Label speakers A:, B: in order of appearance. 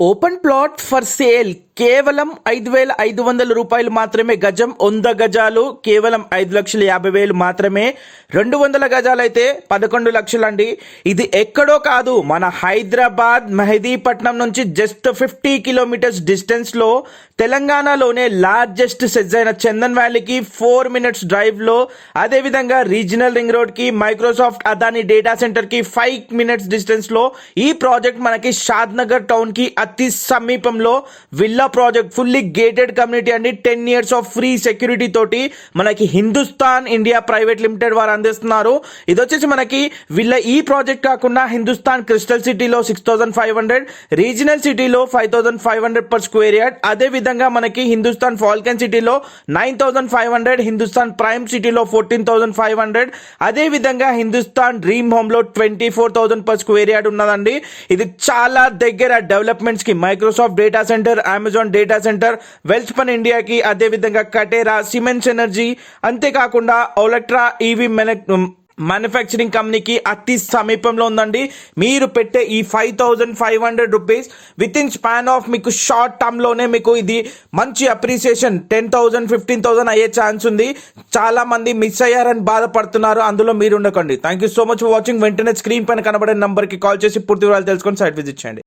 A: open plot for sale కేవలం ఐదు వేల ఐదు వందల రూపాయలు మాత్రమే గజం. వంద గజాలు కేవలం ఐదు లక్షల యాభై వేలు మాత్రమే. రెండు వందల గజాలు అయితే పదకొండు లక్షలండి. ఇది ఎక్కడో కాదు మన హైదరాబాద్ మెహదీపట్నం నుంచి జస్ట్ ఫిఫ్టీ కిలోమీటర్స్ డిస్టెన్స్లో తెలంగాణలోనే లార్జెస్ట్ సెజ్ అయిన చందన్ వ్యాలీకి ఫోర్ మినిట్స్ డ్రైవ్లో అదేవిధంగా రీజనల్ రింగ్ రోడ్కి మైక్రోసాఫ్ట్ అదాని డేటా సెంటర్కి ఫైవ్ మినిట్స్ డిస్టెన్స్లో ఈ ప్రాజెక్ట్ మనకి షాద్ నగర్ టౌన్కి అతి సమీపంలో villa project fully gated community అండి. Ten years of free security తోటి మనకి హిందుస్థాన్ ఇండియా ప్రైవేట్ లిమిటెడ్ వారు అందిస్తున్నారు. ఇది వచ్చేసి మనకి వీళ్ళ ఈ ప్రాజెక్ట్ కాకుండా హిందుస్థాన్ క్రిస్టల్ సిటీలో six thousand five hundred regional సిటీలో five thousand five hundred per square yard. అదే విధంగా మనకి హిందుస్థాన్ ఫాల్కన్ సిటీలో nine thousand five hundred Hindustan Prime సిటీలో ఫోర్టీన్ థౌసండ్ ఫైవ్ హండ్రెడ్. అదే విధంగా హిందుస్థాన్ డ్రీమ్ హోమ్లో twenty four thousand per square yard ఉన్నదండి. ఇది చాలా దగ్గర డెవలప్మెంట్స్కి Microsoft data centre Amazon data centre Welspun ఇండియాకి అదే విధంగా కటేరా సిమెంట్స్ ఎనర్జీ అంతేకాకుండా ఒలెక్ట్రా ఈవీ మ్యానుఫ్యాక్చరింగ్ కంపెనీకి అతి సమీపంలో ఉందండి. మీరు పెట్టే ఈ five thousand five hundred rupees with in span of మీకు షార్ట్ టర్మ్లోనే మీకు ఇది మంచి appreciation ten thousand fifteen thousand అయ్యే ఛాన్స్ ఉంది. చాలా మంది మిస్ అయ్యారని బాధపడుతున్నారు. అందులో మీరు ఉండకండి. Thank you so much for watching వెంటనే స్క్రీన్ పైన కనబడే నంబర్కి కాల్ చేసి పూర్తి వివరాలు తెలుసుకొని సైట్ విజిట్ చేయండి.